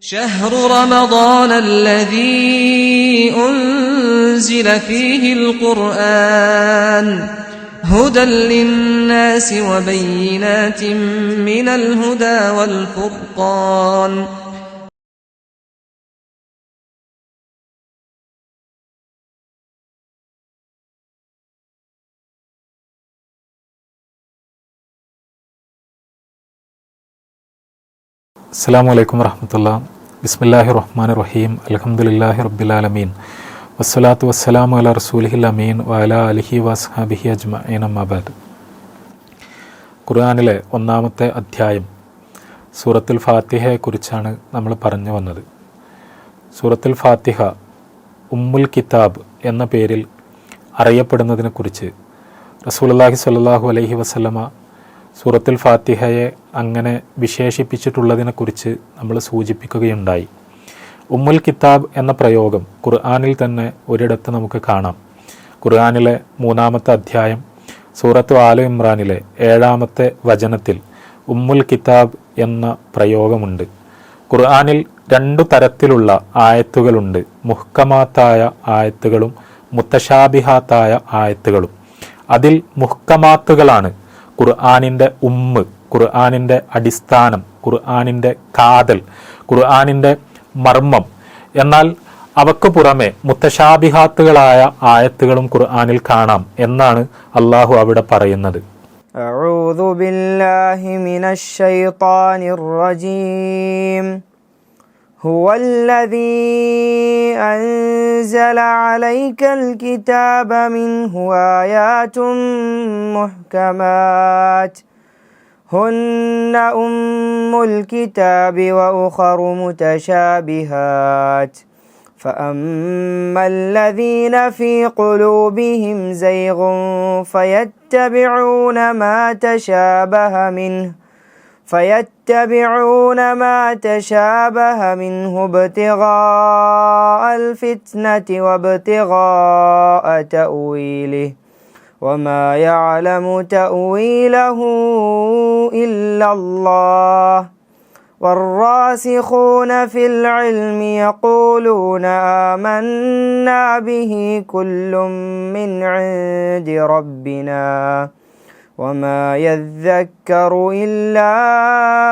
شهر رمضان الذي أنزل فيه القرآن هدى للناس وبينات من الهدى والفرقان السلام عليكم ورحمة الله. ബിസ്മില്ലാഹി റഹ്മാൻ റഹീം അലഹമുല്ലാഹി റബ്ബിലാലമീൻ. വസ്സലാത്തു വസ്സലാമു അല റസൂലിഹിൽ അമീൻ വഅല അലിഹി വസ്ഹാബിഹി അജ്മീൻ അമ്മാബാദ് ഖുർആാനിലെ ഒന്നാമത്തെ അധ്യായം സൂറത്തുൽ ഫാത്തിഹയെക്കുറിച്ചാണ് നമ്മൾ പറഞ്ഞു വന്നത്. സൂറത്തുൽ ഫാത്തിഹ ഉമ്മുൽ കിതാബ് എന്ന പേരിൽ അറിയപ്പെടുന്നതിനെക്കുറിച്ച് റസൂലുള്ളാഹി സ്വല്ലല്ലാഹു അലൈഹി വസ്ലമ സൂറത്തുൽ ഫാത്തിഹയെ അങ്ങനെ വിശേഷിപ്പിച്ചിട്ടുള്ളതിനെക്കുറിച്ച് നമ്മൾ സൂചിപ്പിക്കുകയുണ്ടായി. ഉമ്മുൽ കിതാബ് എന്ന പ്രയോഗം ഖുർആാനിൽ തന്നെ ഒരിടത്ത് നമുക്ക് കാണാം. ഖുർആാനിലെ മൂന്നാമത്തെ അധ്യായം സൂറത്ത് ആല ഇമ്രാനിലെ ഏഴാമത്തെ വചനത്തിൽ ഉമ്മുൽ കിതാബ് എന്ന പ്രയോഗമുണ്ട്. ഖുർആാനിൽ രണ്ടു തരത്തിലുള്ള ആയത്തുകളുണ്ട്. മുഹ്കമാത്തായ ആയത്തുകളും മുത്തശാബിഹാത്തായ ആയത്തുകളും. അതിൽ മുഹ്കമാത്തുകളാണ് ഖുർആാനിന്റെ ഉമ്മ് ഖുർആാനിൻ്റെ അടിസ്ഥാനം ഖുർആാനിൻ്റെ കാതൽ ഖുർആാനിൻ്റെ മർമ്മം എന്നാൽ അവക്ക് പുറമെ മുത്തശാബിഹാത്തുകളായ ആയത്തുകളും ഖുർആാനിൽ കാണാം എന്നാണ് അള്ളാഹു അവിടെ പറയുന്നത് أعوذ بالله من الشيطان الرجيم هو الذي أنزل عليك الكتاب منه آيات محكمات هن أم الكتاب وأخر متشابهات. فأما الذين في قلوبهم زيغ فيتبعون ما تشابه منه فيتبعون ما تشابه منه ابتغاء الفتنة وابتغاء تأويله. وما يعلم تأويله إلا الله والراسخون في العلم يقولون آمنا به كل من عند ربنا وما يذكر إلا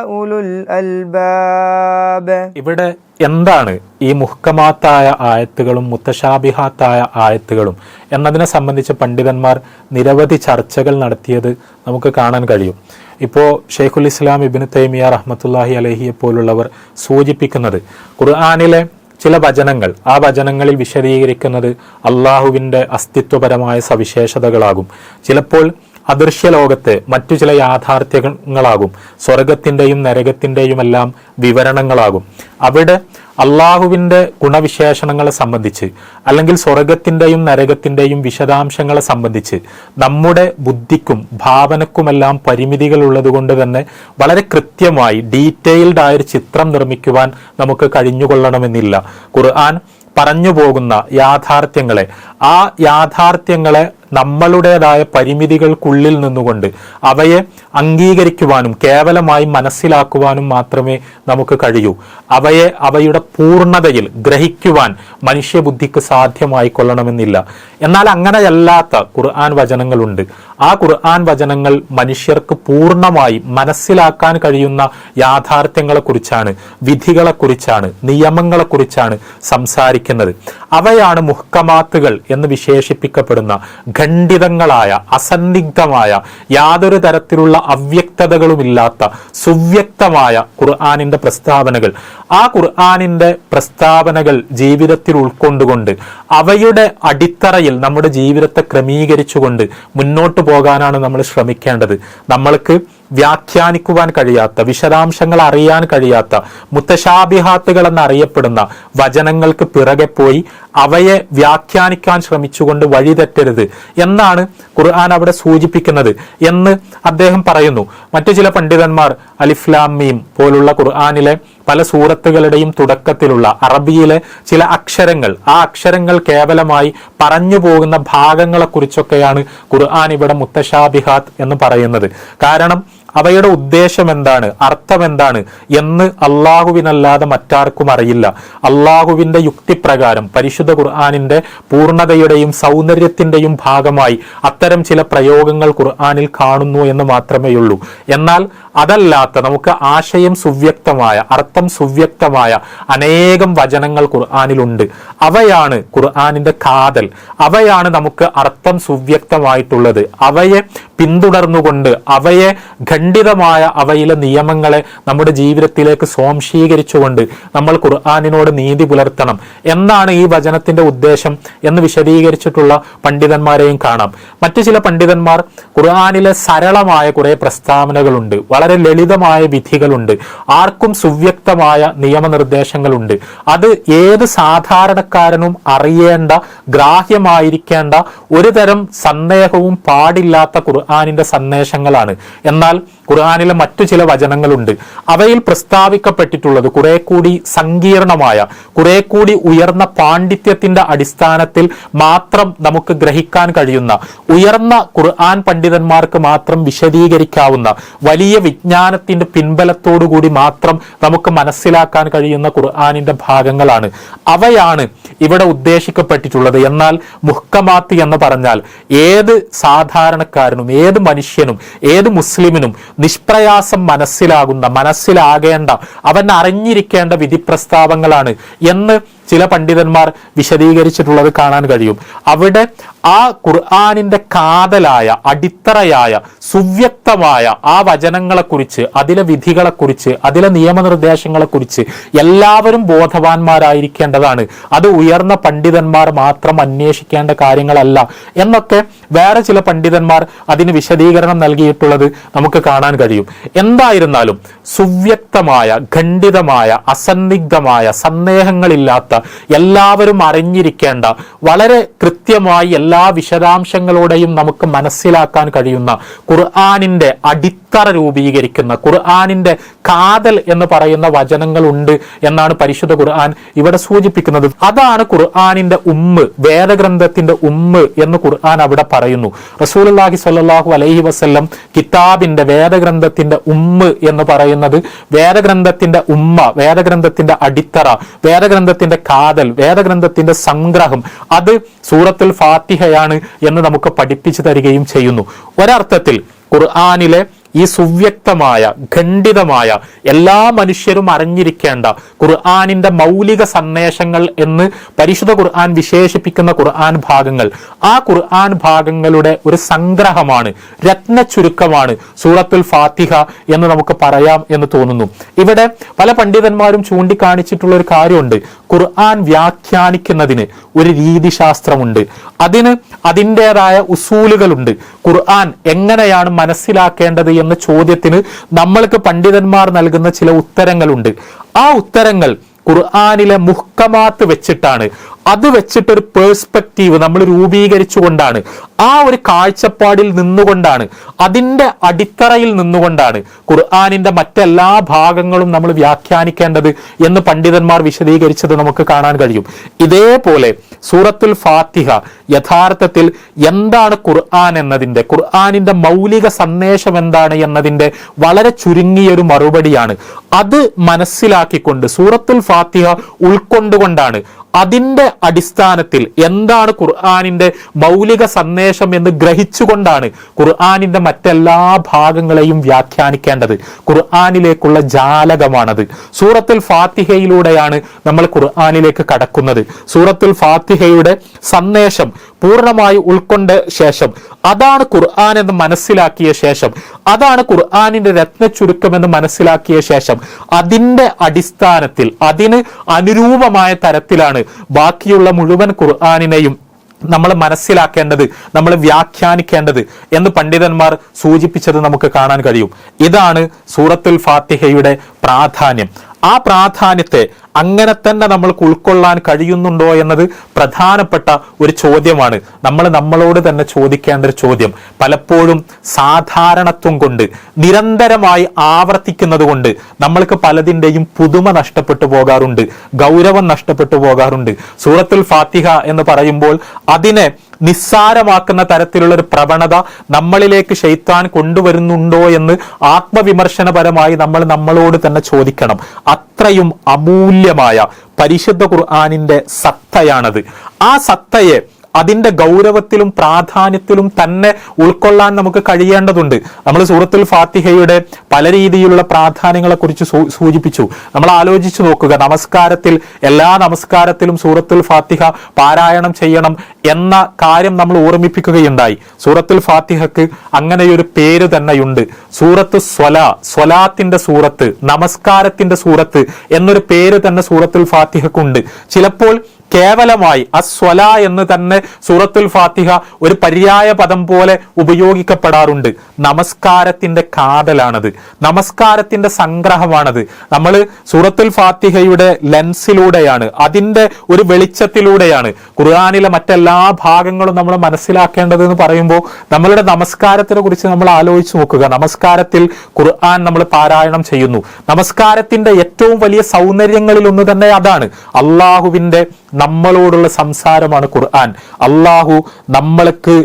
أولو الألباب ഇവിടെ എന്താണ് ഈ മുഹ്കമാത്തായ ആയത്തുകളും മുത്തശാബിഹാത്തായ ആയത്തുകളും എന്നതിനെ സംബന്ധിച്ച് പണ്ഡിതന്മാർ നിരവധി ചർച്ചകൾ നടത്തിയത് നമുക്ക് കാണാൻ കഴിയും ഇപ്പോൾ ഷെയ്ഖുൽ ഇസ്ലാം ഇബിന് തൈമിയ റഹ്മത്തുല്ലാഹി അലഹിയെ പോലുള്ളവർ സൂചിപ്പിക്കുന്നത് ഖുർആാനിലെ ചില വചനങ്ങൾ ആ വചനങ്ങളിൽ വിശദീകരിക്കുന്നത് അള്ളാഹുവിൻ്റെ അസ്തിത്വപരമായ സവിശേഷതകളാകും ചിലപ്പോൾ അദൃശ്യ ലോകത്തെ മറ്റു ചില യാഥാർത്ഥ്യങ്ങളാകും. സ്വർഗത്തിന്റെയും നരകത്തിന്റെയും എല്ലാം വിവരണങ്ങളാകും. അവിടെ അള്ളാഹുവിന്റെ ഗുണവിശേഷണങ്ങളെ സംബന്ധിച്ച് അല്ലെങ്കിൽ സ്വർഗത്തിന്റെയും നരകത്തിന്റെയും വിശദാംശങ്ങളെ സംബന്ധിച്ച് നമ്മുടെ ബുദ്ധിക്കും ഭാവനക്കുമെല്ലാം പരിമിതികൾ ഉള്ളതുകൊണ്ട് തന്നെ വളരെ കൃത്യമായി ഡീറ്റെയിൽഡ് ആയൊരു ചിത്രം നിർമ്മിക്കുവാൻ നമുക്ക് കഴിഞ്ഞുകൊള്ളണമെന്നില്ല. ഖുർആൻ പറഞ്ഞു പോകുന്ന യാഥാർത്ഥ്യങ്ങളെ ആ യാഥാർത്ഥ്യങ്ങളെ നമ്മളുടേതായ പരിമിതികൾക്കുള്ളിൽ നിന്നുകൊണ്ട് അവയെ അംഗീകരിക്കുവാനും കേവലമായി മനസ്സിലാക്കുവാനും മാത്രമേ നമുക്ക് കഴിയൂ. അവയെ അവയുടെ പൂർണതയിൽ ഗ്രഹിക്കുവാൻ മനുഷ്യബുദ്ധിക്ക് സാധ്യമായി കൊള്ളണമെന്നില്ല. എന്നാൽ അങ്ങനെയല്ലാത്ത ഖുർആൻ വചനങ്ങളുണ്ട്. ആ ഖുർആൻ വചനങ്ങൾ മനുഷ്യർക്ക് പൂർണമായി മനസ്സിലാക്കാൻ കഴിയുന്ന യാഥാർത്ഥ്യങ്ങളെക്കുറിച്ചാണ് വിധികളെക്കുറിച്ചാണ് നിയമങ്ങളെക്കുറിച്ചാണ് സംസാരിക്കുന്നത്. അവയാണ് മുഹ്കമാത്തുകൾ എന്ന് വിശേഷിപ്പിക്കപ്പെടുന്ന ഖണ്ഡിതങ്ങളായ അസന്നിഗ്ധമായ യാതൊരു തരത്തിലുള്ള അവ്യക്തതകളുമില്ലാത്ത സുവ്യക്തമായ ഖുർആാനിന്റെ പ്രസ്താവനകൾ. ആ ഖുർആാനിന്റെ പ്രസ്താവനകൾ ജീവിതത്തിൽ ഉൾക്കൊണ്ടുകൊണ്ട് അവയുടെ അടിത്തറയിൽ നമ്മുടെ ജീവിതത്തെ ക്രമീകരിച്ചുകൊണ്ട് മുന്നോട്ട് പോകാനാണ് നമ്മൾ ശ്രമിക്കേണ്ടത്. നമ്മൾക്ക് വ്യാഖ്യാനിക്കുവാൻ കഴിയാത്ത വിശദാംശങ്ങൾ അറിയാൻ കഴിയാത്ത മുത്തശാബിഹാത്തുകൾ എന്നറിയപ്പെടുന്ന വചനങ്ങൾക്ക് പിറകെ പോയി അവയെ വ്യാഖ്യാനിക്കാൻ ശ്രമിച്ചുകൊണ്ട് വഴിതെറ്റരുത് എന്നാണ് ഖുർആൻ അവിടെ സൂചിപ്പിക്കുന്നത് എന്ന് അദ്ദേഹം പറയുന്നു. മറ്റു ചില പണ്ഡിതന്മാർ അലിഫ്ലാം മീം പോലുള്ള ഖുർആാനിലെ പല സൂറത്തുകളുടെയും തുടക്കത്തിലുള്ള അറബിയിലെ ചില അക്ഷരങ്ങൾ ആ അക്ഷരങ്ങൾ കേവലമായി പറഞ്ഞു പോകുന്ന ഭാഗങ്ങളെക്കുറിച്ചൊക്കെയാണ് ഖുർആൻ ഇവിടെ മുത്തശാബിഹാത്ത് എന്ന് പറയുന്നത്. കാരണം അവയുടെ ഉദ്ദേശം എന്താണ്? അർത്ഥം എന്താണ്? എന്ന് അള്ളാഹുവിനല്ലാതെ മറ്റാർക്കും അറിയില്ല. അള്ളാഹുവിന്റെ യുക്തിപ്രകാരം പരിശുദ്ധ ഖുർആാനിന്റെ പൂർണതയുടെയും സൗന്ദര്യത്തിന്റെയും ഭാഗമായി അത്തരം ചില പ്രയോഗങ്ങൾ ഖുർആാനിൽ കാണുന്നു എന്ന് മാത്രമേയുള്ളൂ. എന്നാൽ അതല്ലാത്ത നമുക്ക് ആശയം സുവ്യക്തമായ അർത്ഥം സുവ്യക്തമായ അനേകം വചനങ്ങൾ ഖുർആാനിലുണ്ട്. അവയാണ് ഖുർആാനിന്റെ കാതൽ. അവയാണ് നമുക്ക് അർത്ഥം സുവ്യക്തമായിട്ടുള്ളത്. അവയെ പിന്തുടർന്നുകൊണ്ട് അവയെ ഖണ്ഡിതമായ അവയിലെ നിയമങ്ങളെ നമ്മുടെ ജീവിതത്തിലേക്ക് സ്വാംശീകരിച്ചുകൊണ്ട് നമ്മൾ ഖുർആാനിനോട് നീതി പുലർത്തണം. എന്നാണ് ഈ വചനത്തിന്റെ ഉദ്ദേശം എന്ന് വിശദീകരിച്ചിട്ടുള്ള പണ്ഡിതന്മാരെയും കാണാം. മറ്റു ചില പണ്ഡിതന്മാർ ഖുർആാനിലെ സരളമായ കുറെ പ്രസ്താവനകളുണ്ട്. വളരെ ലളിതമായ വിധികളുണ്ട്. ആർക്കും സുവ്യക്തമായ നിയമനിർദ്ദേശങ്ങളുണ്ട്. അത് ഏത് സാധാരണക്കാരനും അറിയേണ്ട ഗ്രാഹ്യമായിരിക്കേണ്ട ഒരു തരം സന്ദേഹവും പാടില്ലാത്ത ഖുർആാനിന്റെ സന്ദേശങ്ങളാണ്. എന്നാൽ ഖുർആാനിലെ മറ്റു ചില വചനങ്ങളുണ്ട്. അവയിൽ പ്രസ്താവിക്കപ്പെട്ടിട്ടുള്ളത് കുറെ കൂടി സങ്കീർണമായ കുറെ കൂടി ഉയർന്ന പാണ്ഡിത്യത്തിന്റെ അടിസ്ഥാനത്തിൽ മാത്രം നമുക്ക് ഗ്രഹിക്കാൻ കഴിയുന്ന ഉയർന്ന ഖുർആൻ പണ്ഡിതന്മാർക്ക് മാത്രം വിശദീകരിക്കാവുന്ന വലിയ വിജ്ഞാനത്തിന്റെ പിൻബലത്തോടുകൂടി മാത്രം നമുക്ക് മനസ്സിലാക്കാൻ കഴിയുന്ന ഖുർആാനിന്റെ ഭാഗങ്ങളാണ്. അവയാണ് ഇവിടെ ഉദ്ദേശിക്കപ്പെട്ടിട്ടുള്ളത്. എന്നാൽ മുഹ്കമാത്ത് എന്ന് പറഞ്ഞാൽ ഏത് സാധാരണക്കാരനും ഏത് മനുഷ്യനും ഏത് മുസ്ലിമിനും നിഷ്പ്രയാസം മനസ്സിലാകുന്ന മനസ്സിലാകേണ്ട അവൻ അറിഞ്ഞിരിക്കേണ്ട വിധിപ്രസ്താവങ്ങളാണ് എന്ന് ചില പണ്ഡിതന്മാർ വിശദീകരിച്ചിട്ടുള്ളത് കാണാൻ കഴിയും. അവിടെ ആ ഖുർആാനിന്റെ കാതലായ അടിത്തറയായ സുവ്യക്തമായ ആ വചനങ്ങളെക്കുറിച്ച് അതിലെ വിധികളെക്കുറിച്ച് അതിലെ നിയമനിർദ്ദേശങ്ങളെക്കുറിച്ച് എല്ലാവരും ബോധവാന്മാരായിരിക്കേണ്ടതാണ്. അത് ഉയർന്ന പണ്ഡിതന്മാർ മാത്രം അന്വേഷിക്കേണ്ട കാര്യങ്ങളല്ല. എന്നൊക്കെ വേറെ ചില പണ്ഡിതന്മാർ അതിന് വിശദീകരണം നൽകിയിട്ടുള്ളത് നമുക്ക് കാണാൻ കഴിയും. എന്തായിരുന്നാലും സുവ്യക്തമായ ഖണ്ഡിതമായ അസന്നിഗ്ധമായ സന്ദേഹങ്ങളില്ലാത്ത എല്ലാവരും അറിഞ്ഞിരിക്കേണ്ട വളരെ കൃത്യമായി എല്ലാ വിശദാംശങ്ങളോടെയും നമുക്ക് മനസ്സിലാക്കാൻ കഴിയുന്ന ഖുർആാനിന്റെ അടിത്തറ രൂപീകരിക്കുന്ന ഖുർആാനിന്റെ കാതൽ എന്ന് പറയുന്ന വചനങ്ങളുണ്ട് എന്നാണ് പരിശുദ്ധ ഖുർആൻ ഇവിടെ സൂചിപ്പിക്കുന്നത്. അതാണ് ഖുർആാനിന്റെ ഉമ്മ് വേദഗ്രന്ഥത്തിന്റെ ഉമ്മ് എന്ന് ഖുർആൻ അവിടെ പറയുന്നു. റസൂലുള്ളാഹി സ്വല്ലല്ലാഹു അലൈഹി വസ്ല്ലം കിതാബിന്റെ വേദഗ്രന്ഥത്തിന്റെ ഉമ്മ എന്ന് പറയുന്നത് വേദഗ്രന്ഥത്തിന്റെ ഉമ്മ വേദഗ്രന്ഥത്തിന്റെ അടിത്തറ വേദഗ്രന്ഥത്തിന്റെ കാതൽ വേദഗ്രന്ഥത്തിന്റെ സംഗ്രഹം അത് സൂറത്തുൽ ഫാത്തിഹയാണ് എന്ന് നമുക്ക് പഠിപ്പിച്ചു തരികയും ചെയ്യുന്നു. ഒരർത്ഥത്തിൽ ഖുർആാനിലെ ഈ സുവ്യക്തമായ ഖണ്ഡിതമായ എല്ലാ മനുഷ്യരും അറിഞ്ഞിരിക്കേണ്ട ഖുർആാനിന്റെ മൗലിക സന്ദേശങ്ങൾ എന്ന് പരിശുദ്ധ ഖുർആൻ വിശേഷിപ്പിക്കുന്ന ഖുർആൻ ഭാഗങ്ങൾ. ആ ഖുർആൻ ഭാഗങ്ങളുടെ ഒരു സംഗ്രഹമാണ് രത്ന ചുരുക്കമാണ് സൂറത്തുൽ ഫാത്തിഹ എന്ന് നമുക്ക് പറയാം എന്ന് തോന്നുന്നു. ഇവിടെ പല പണ്ഡിതന്മാരും ചൂണ്ടിക്കാണിച്ചിട്ടുള്ള ഒരു കാര്യമുണ്ട്. ഖുർആൻ വ്യാഖ്യാനിക്കുന്നതിന് ഒരു രീതിശാസ്ത്രമുണ്ട്. അതിന് അതിന്റെതായ ഉസൂലുകളുണ്ട്. ഖുർആൻ എങ്ങനെയാണ് മനസ്സിലാക്കേണ്ടത് എന്ന ചോദ്യത്തിന് നമ്മൾക്ക് പണ്ഡിതന്മാർ നൽകുന്ന ചില ഉത്തരങ്ങളുണ്ട്. ആ ഉത്തരങ്ങൾ ഖുർആാനിലെ മുഹ്കമാത്ത് വെച്ചിട്ടാണ്. അത് വെച്ചിട്ടൊരു പേഴ്സ്പെക്റ്റീവ് നമ്മൾ രൂപീകരിച്ചുകൊണ്ടാണ്. ആ ഒരു കാഴ്ചപ്പാടിൽ നിന്നുകൊണ്ടാണ്. അതിന്റെ അടിത്തറയിൽ നിന്നുകൊണ്ടാണ് ഖുർആാനിന്റെ മറ്റെല്ലാ ഭാഗങ്ങളും നമ്മൾ വ്യാഖ്യാനിക്കേണ്ടത് എന്ന് പണ്ഡിതന്മാർ വിശദീകരിച്ചത് നമുക്ക് കാണാൻ കഴിയും. ഇതേപോലെ സൂറത്തുൽ ഫാത്തിഹ യഥാർത്ഥത്തിൽ എന്താണ് ഖുർആൻ എന്നതിന്റെ ഖുർആാനിന്റെ മൗലിക സന്ദേശം എന്താണ് എന്നതിന്റെ വളരെ ചുരുങ്ങിയൊരു മറുപടിയാണ്. അത് മനസ്സിലാക്കിക്കൊണ്ട് സൂറത്തുൽ ഫാത്തിഹ ഉൾക്കൊണ്ടുകൊണ്ടാണ്. അതിന്റെ അടിസ്ഥാനത്തിൽ എന്താണ് ഖുർആാനിന്റെ മൗലിക സന്ദേശം എന്ന് ഗ്രഹിച്ചുകൊണ്ടാണ് ഖുർആാനിന്റെ മറ്റെല്ലാ ഭാഗങ്ങളെയും വ്യാഖ്യാനിക്കേണ്ടത്. ഖുർആാനിലേക്കുള്ള ജാലകമാണത്. സൂറത്തുൽ ഫാത്തിഹയിലൂടെയാണ് നമ്മൾ ഖുർആാനിലേക്ക് കടക്കുന്നത്. സൂറത്തുൽ ഫാത്തിഹയുടെ സന്ദേശം പൂർണമായി ഉൾക്കൊണ്ട ശേഷം. അതാണ് ഖുർആൻ എന്ന് മനസ്സിലാക്കിയ ശേഷം. അതാണ് ഖുർആാനിന്റെ രത്ന ചുരുക്കമെന്ന് മനസ്സിലാക്കിയ ശേഷം. അതിന്റെ അടിസ്ഥാനത്തിൽ അതിന് അനുരൂപമായ തരത്തിലാണ് ബാക്കിയുള്ള മുഴുവൻ ഖുർആാനിനെയും നമ്മൾ മനസ്സിലാക്കേണ്ടത് നമ്മൾ വ്യാഖ്യാനിക്കേണ്ടത് എന്ന് പണ്ഡിതന്മാർ സൂചിപ്പിച്ചത് നമുക്ക് കാണാൻ കഴിയും. ഇതാണ് സൂറത്തുൽ ഫാത്തിഹയുടെ പ്രാധാന്യം. ആ പ്രാധാന്യത്തെ അങ്ങനെ തന്നെ നമ്മൾക്ക് ഉൾക്കൊള്ളാൻ കഴിയുന്നുണ്ടോ എന്നത് പ്രധാനപ്പെട്ട ഒരു ചോദ്യമാണ്. നമ്മൾ നമ്മളോട് തന്നെ ചോദിക്കേണ്ട ഒരു ചോദ്യം. പലപ്പോഴും സാധാരണത്വം കൊണ്ട് നിരന്തരമായി ആവർത്തിക്കുന്നത് കൊണ്ട് നമ്മൾക്ക് പലതിന്റെയും പുതുമ നഷ്ടപ്പെട്ടു പോകാറുണ്ട് ഗൗരവം നഷ്ടപ്പെട്ടു പോകാറുണ്ട്. സൂറത്തുൽ ഫാത്തിഹ എന്ന് പറയുമ്പോൾ അതിനെ നിസ്സാരമാക്കുന്ന തരത്തിലുള്ള ഒരു പ്രവണത നമ്മളിലേക്ക് ഷെയ്ത്താൻ കൊണ്ടുവരുന്നുണ്ടോ എന്ന് ആത്മവിമർശനപരമായി നമ്മൾ നമ്മളോട് തന്നെ ചോദിക്കണം. അത്രയും അമൂല്യമായ പരിശുദ്ധ ഖുർആാനിന്റെ സത്തയാണത്. ആ സത്തയെ അതിന്റെ ഗൗരവത്തിലും പ്രാധാന്യത്തിലും തന്നെ ഉൾക്കൊള്ളാൻ നമുക്ക് കഴിയേണ്ടതുണ്ട്. നമ്മൾ സൂറത്തുൽ ഫാത്തിഹയുടെ പല രീതിയിലുള്ള പ്രാധാന്യങ്ങളെ കുറിച്ച് സൂചിപ്പിച്ചു. നമ്മൾ ആലോചിച്ചു നോക്കുക നമസ്കാരത്തിൽ എല്ലാ നമസ്കാരത്തിലും സൂറത്തുൽ ഫാത്തിഹ പാരായണം ചെയ്യണം എന്ന കാര്യം നമ്മൾ ഓർമ്മിപ്പിക്കുകയുണ്ടായി. സൂറത്തുൽ ഫാത്തിഹക്ക് അങ്ങനെയൊരു പേര് തന്നെയുണ്ട്. സൂറത്ത് സ്വല സ്വലാത്തിന്റെ സൂറത്ത് നമസ്കാരത്തിന്റെ സൂറത്ത് എന്നൊരു പേര് തന്നെ സൂറത്തുൽ ഫാത്തിഹക്കുണ്ട്. ചിലപ്പോൾ കേവലമായി അസ്വല എന്ന് തന്നെ സൂറത്തുൽ ഫാത്തിഹ ഒരു പര്യായ പദം പോലെ ഉപയോഗിക്കപ്പെടാറുണ്ട്. നമസ്കാരത്തിന്റെ കാതലാണത്. നമസ്കാരത്തിന്റെ സംഗ്രഹമാണത്. നമ്മൾ സൂറത്തുൽ ഫാത്തിഹയുടെ ലെൻസിലൂടെയാണ് അതിന്റെ ഒരു വെളിച്ചത്തിലൂടെയാണ് ഖുർആാനിലെ മറ്റെല്ലാ ഭാഗങ്ങളും നമ്മൾ മനസ്സിലാക്കേണ്ടത് എന്ന് പറയുമ്പോൾ നമ്മളുടെ നമസ്കാരത്തിനെ കുറിച്ച് നമ്മൾ ആലോചിച്ച് നോക്കുക. നമസ്കാരത്തിൽ ഖുർആൻ നമ്മൾ പാരായണം ചെയ്യുന്നു. നമസ്കാരത്തിന്റെ ഏറ്റവും വലിയ സൗന്ദര്യങ്ങളിൽ ഒന്ന് തന്നെ അതാണ്. അള്ളാഹുവിന്റെ നമ്മളോടുള്ള സംസാരമാണ് ഖുർആൻ. അള്ളാഹു നമ്മൾക്ക്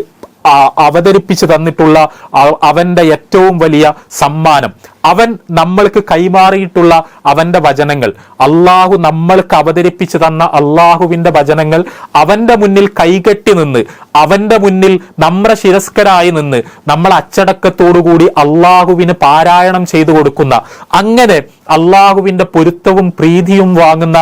അവതരിപ്പിച്ചു തന്നിട്ടുള്ള അവന്റെ ഏറ്റവും വലിയ സമ്മാനം. അവൻ നമ്മൾക്ക് കൈമാറിയിട്ടുള്ള അവന്റെ വചനങ്ങൾ. അള്ളാഹു നമ്മൾക്ക് അവതരിപ്പിച്ചു തന്ന അള്ളാഹുവിന്റെ വചനങ്ങൾ അവന്റെ മുന്നിൽ കൈകെട്ടി നിന്ന് അവന്റെ മുന്നിൽ നമ്മുടെ ശിരസ്കരായി നിന്ന് നമ്മൾ അച്ചടക്കത്തോടുകൂടി അള്ളാഹുവിന് പാരായണം ചെയ്തു കൊടുക്കുന്ന അങ്ങനെ അള്ളാഹുവിന്റെ പൊരുത്തവും പ്രീതിയും വാങ്ങുന്ന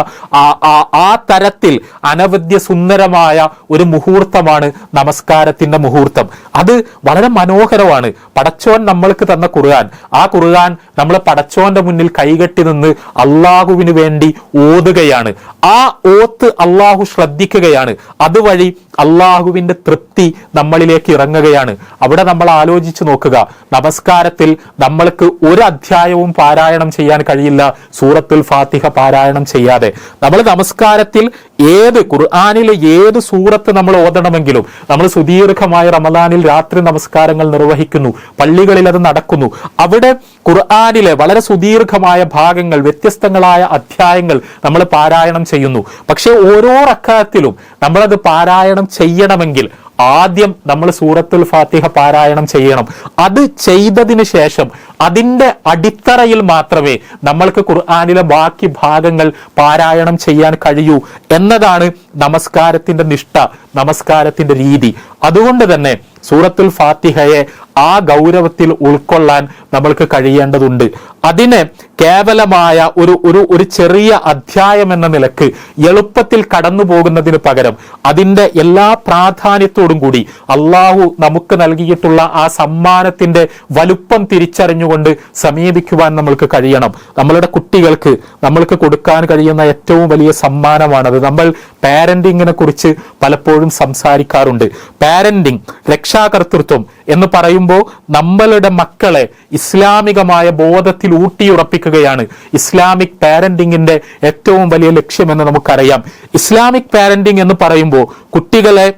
ആ തരത്തിൽ അനവധ്യ സുന്ദരമായ ഒരു മുഹൂർത്തമാണ് നമസ്കാരത്തിന്റെ മുഹൂർത്തം. അത് വളരെ മനോഹരമാണ്. പടച്ചോൻ നമ്മൾക്ക് തന്ന ഖുർആൻ. ആ ഖുർആൻ നമ്മൾ പടച്ചോന്റെ മുന്നിൽ കൈകെട്ടി നിന്ന് അള്ളാഹുവിന് വേണ്ടി ഓതുകയാണ്. ആ ഓത്ത് അള്ളാഹു ശ്രദ്ധിക്കുകയാണ്. അതുവഴി അള്ളാഹുവിന്റെ തൃപ്തി നമ്മളിലേക്ക് ഇറങ്ങുകയാണ്. അവിടെ നമ്മൾ ആലോചിച്ചു നോക്കുക. നമസ്കാരത്തിൽ നമ്മൾക്ക് ഒരു അധ്യായവും പാരായണം ചെയ്യാൻ കഴിയില്ല. സൂറത്തുൽ ഫാത്തിഹ പാരായണം ചെയ്യാതെ. നമ്മൾ നമസ്കാരത്തിൽ ഏത് ഖുർആാനിലെ ഏത് സൂറത്ത് നമ്മൾ ഓതണമെങ്കിലും നമ്മൾ സുദീർഘമായ റമദാനിൽ രാത്രി നമസ്കാരങ്ങൾ നിർവഹിക്കുന്നു. പള്ളികളിൽ അത് നടക്കുന്നു. അവിടെ ഖുർആാനിലെ വളരെ സുദീർഘമായ ഭാഗങ്ങൾ വ്യത്യസ്തങ്ങളായ അധ്യായങ്ങൾ നമ്മൾ പാരായണം ചെയ്യുന്നു. പക്ഷേ ഓരോ റക്കാത്തിലും നമ്മളത് പാരായണം ചെയ്യണമെങ്കിൽ ആദ്യം നമ്മൾ സൂറത്തുൽ ഫാത്തിഹ പാരായണം ചെയ്യണം. അത് ചെയ്തതിന് ശേഷം അതിന്റെ അടിത്തറയിൽ മാത്രമേ നമ്മൾക്ക് ഖുർആാനിലെ ബാക്കി ഭാഗങ്ങൾ പാരായണം ചെയ്യാൻ കഴിയൂ എന്നതാണ് നമസ്കാരത്തിന്റെ നിഷ്ഠ നമസ്കാരത്തിന്റെ രീതി. അതുകൊണ്ട് തന്നെ സൂറത്തുൽ ഫാത്തിഹയെ ആ ഗൗരവത്തിൽ ഉൾക്കൊള്ളാൻ നമ്മൾക്ക് കഴിയേണ്ടതുണ്ട്. അതിനെ കേവലമായ ഒരു ഒരു ഒരു ചെറിയ അധ്യായം എന്ന നിലയ്ക്ക് എളുപ്പത്തിൽ കടന്നു പോകുന്നതിന് പകരം അതിന്റെ എല്ലാ പ്രാധാന്യത്തോടും കൂടി അള്ളാഹു നമുക്ക് നൽകിയിട്ടുള്ള ആ സമ്മാനത്തിന്റെ വലുപ്പം തിരിച്ചറിഞ്ഞുകൊണ്ട് സമീപിക്കുവാൻ നമ്മൾക്ക് കഴിയണം. നമ്മളുടെ കുട്ടികൾക്ക് നമ്മൾക്ക് കൊടുക്കാൻ കഴിയുന്ന ഏറ്റവും വലിയ സമ്മാനമാണത്. നമ്മൾ പാരന്റിങ്ങിനെ കുറിച്ച് പലപ്പോഴും സംസാരിക്കാറുണ്ട്. പാരന്റിങ് രക്ഷാകർത്തൃത്വം എന്ന് പറയുമ്പോൾ നമ്മളുടെ മക്കളെ ഇസ്ലാമികമായ ബോധത്തിൽ ഊട്ടിയുറപ്പിക്കുകയാണ്. ഇസ്ലാമിക് പാരന്റിങ്ങിന്റെ ഏറ്റവും വലിയ ലക്ഷ്യമെന്ന് നമുക്കറിയാം. ഇസ്ലാമിക് പാരന്റിങ് എന്ന് പറയുമ്പോൾ കുട്ടികളെ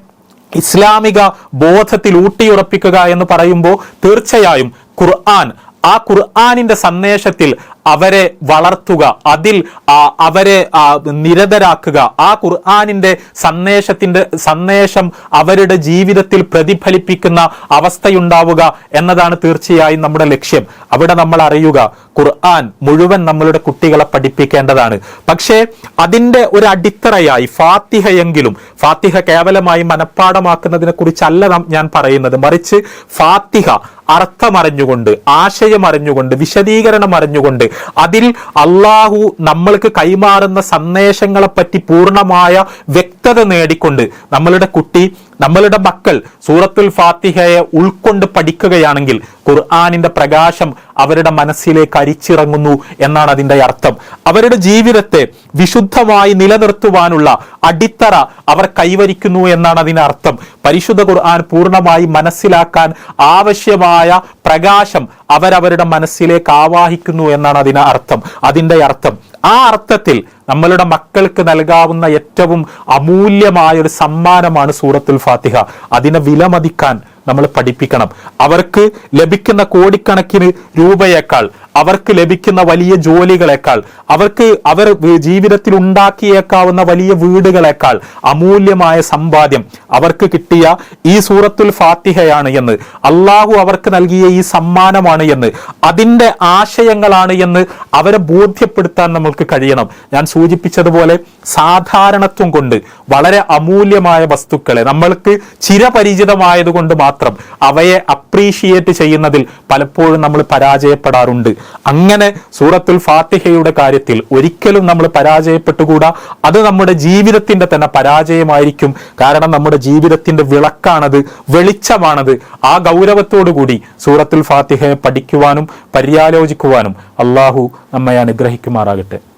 ഇസ്ലാമിക ബോധത്തിൽ ഊട്ടിയുറപ്പിക്കുക എന്ന് പറയുമ്പോൾ തീർച്ചയായും ഖുർആൻ ആ ഖുർആാനിന്റെ സന്ദേശത്തിൽ അവരെ വളർത്തുക. അതിൽ അവരെ നിരതരാക്കുക. ആ ഖുർആാനിന്റെ സന്ദേശത്തിന്റെ സന്ദേശം അവരുടെ ജീവിതത്തിൽ പ്രതിഫലിപ്പിക്കുന്ന അവസ്ഥയുണ്ടാവുക എന്നതാണ് തീർച്ചയായും നമ്മുടെ ലക്ഷ്യം. അവിടെ നമ്മൾ അറിയുക ഖുർആൻ മുഴുവൻ നമ്മളുടെ കുട്ടികളെ പഠിപ്പിക്കേണ്ടതാണ്. പക്ഷേ അതിന്റെ ഒരു അടിത്തറയായി ഫാത്തിഹയെങ്കിലും ഫാത്തിഹ കേവലമായി മനഃപ്പാടമാക്കുന്നതിനെ കുറിച്ചല്ല ഞാൻ പറയുന്നത്. മറിച്ച് ഫാത്തിഹ അർത്ഥമറിഞ്ഞുകൊണ്ട് ആശയം അറിഞ്ഞുകൊണ്ട് വിശദീകരണം അറിഞ്ഞുകൊണ്ട് അതിൽ അള്ളാഹു നമ്മൾക്ക് കൈമാറുന്ന സന്ദേശങ്ങളെപ്പറ്റി പൂർണമായ പൂർണമായ വ്യക്തത നേടിക്കൊണ്ട് നമ്മളുടെ കുട്ടി നമ്മളുടെ മക്കൾ സൂറത്തുൽ ഫാത്തിഹയെ ഉൾക്കൊണ്ട് പഠിക്കുകയാണെങ്കിൽ ഖുർആാനിന്റെ പ്രകാശം അവരുടെ മനസ്സിലേക്ക് അരിച്ചിറങ്ങുന്നു എന്നാണ് അതിന്റെ അർത്ഥം. അവരുടെ ജീവിതത്തെ വിശുദ്ധമായി നിലനിർത്തുവാനുള്ള അടിത്തറ അവർ കൈവരിക്കുന്നു എന്നാണ് അതിനർത്ഥം പരിശുദ്ധ ഖുർആൻ പൂർണമായി മനസ്സിലാക്കാൻ ആവശ്യമായ പ്രകാശം അവരവരുടെ മനസ്സിലേക്ക് ആവാഹിക്കുന്നു എന്നാണ് അതിന് അർത്ഥം. അതിന്റെ അർത്ഥം ആ അർത്ഥത്തിൽ നമ്മളുടെ മക്കൾക്ക് നൽകാവുന്ന ഏറ്റവും അമൂല്യമായ ഒരു സമ്മാനമാണ് സൂറത്തുൽ ഫാത്തിഹ. അതിനെ വിലമതിക്കാൻ നമ്മൾ പഠിപ്പിക്കണം. അവർക്ക് ലഭിക്കുന്ന കോടിക്കണക്കിന് രൂപയേക്കാൾ അവർക്ക് ലഭിക്കുന്ന വലിയ ജോലികളെക്കാൾ അവർക്ക് അവർ ജീവിതത്തിൽ ഉണ്ടാക്കിയേക്കാവുന്ന വലിയ വീടുകളെക്കാൾ അമൂല്യമായ സമ്പാദ്യം അവർക്ക് കിട്ടിയ ഈ സൂറത്തുൽ ഫാത്തിഹയാണ് എന്ന്. അള്ളാഹു അവർക്ക് നൽകിയ ഈ സമ്മാനമാണ് എന്ന്. അതിന്റെ ആശയങ്ങളാണ് എന്ന് അവരെ ബോധ്യപ്പെടുത്താൻ നമ്മൾക്ക് കഴിയണം. ഞാൻ സൂചിപ്പിച്ചതുപോലെ സാധാരണത്വം കൊണ്ട് വളരെ അമൂല്യമായ വസ്തുക്കളെ നമ്മൾക്ക് ചിരപരിചിതമായതുകൊണ്ട് മാത്രം അവയെ അപ്രീഷിയേറ്റ് ചെയ്യുന്നതിൽ പലപ്പോഴും നമ്മൾ പരാജയപ്പെടാറുണ്ട്. അങ്ങനെ സൂറത്തുൽ ഫാത്തിഹയുടെ കാര്യത്തിൽ ഒരിക്കലും നമ്മൾ പരാജയപ്പെട്ടുകൂടാ. അത് നമ്മുടെ ജീവിതത്തിന്റെ തന്നെ പരാജയമായിരിക്കും. കാരണം നമ്മുടെ ജീവിതത്തിന്റെ വിളക്കാണത് വെളിച്ചമാണത്. ആ കൂടി സൂറത്തുൽ ഫാത്തിഹയെ പഠിക്കുവാനും പര്യാലോചിക്കുവാനും അള്ളാഹു നമ്മെ അനുഗ്രഹിക്കുമാറാകട്ടെ.